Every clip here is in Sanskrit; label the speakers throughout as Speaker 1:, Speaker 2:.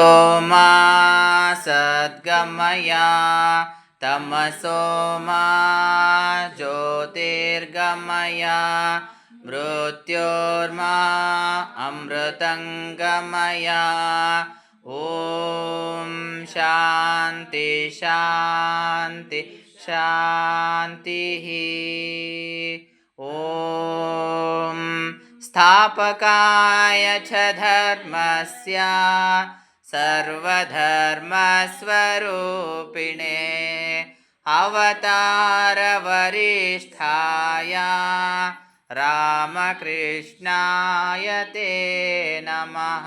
Speaker 1: सोमा सद्गमया तमसो मा ज्योतिर्गमया मृत्योर्मा अमृतङ्गमया। ॐ शान्ति शान्ति शान्तिः। ॐ स्थापकाय च धर्मस्य सर्वधर्मस्वरूपिणे अवतारवरिष्ठाय रामकृष्णाय ते नमः।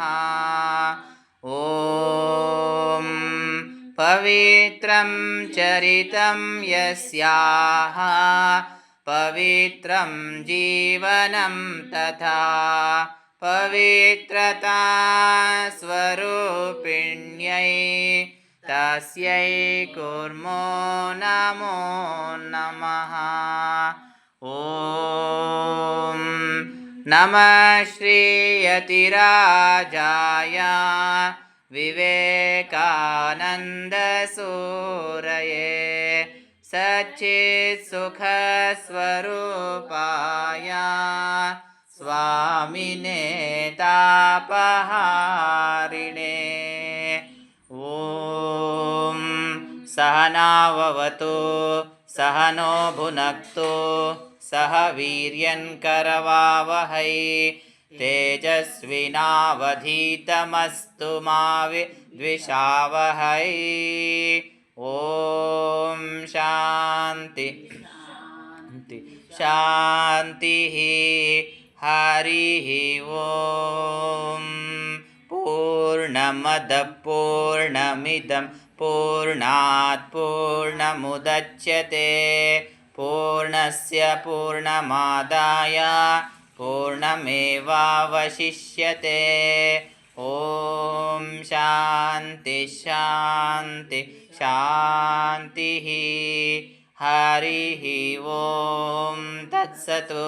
Speaker 1: ॐ पवित्रं चरितं यस्याः पवित्रं जीवनं तथा पवित्रता स्वरूपिण्यै तस्यै कुर्मो नमो नमः। ॐ नमः श्रीयतिराजाय विवेकानन्दसूरये सच्चित्सुखस्वरूपाय स्वामिने तापहारिणे ॐ सहनाववतु सहनो भुनक्तु सह वीर्यङ्करवावहै तेजस्विनावधीतमस्तु मा विद्विषावहै। ॐ शान्ति शान्तिः हरिः ॐ पूर्णमदः पूर्णमिदं पूर्णात् पूर्णमुदच्यते पूर्णस्य पूर्णमादाय पूर्णमेवावशिष्यते। ॐ शान्ति शान्ति शान्तिः। हरिः ॐ तत्सतु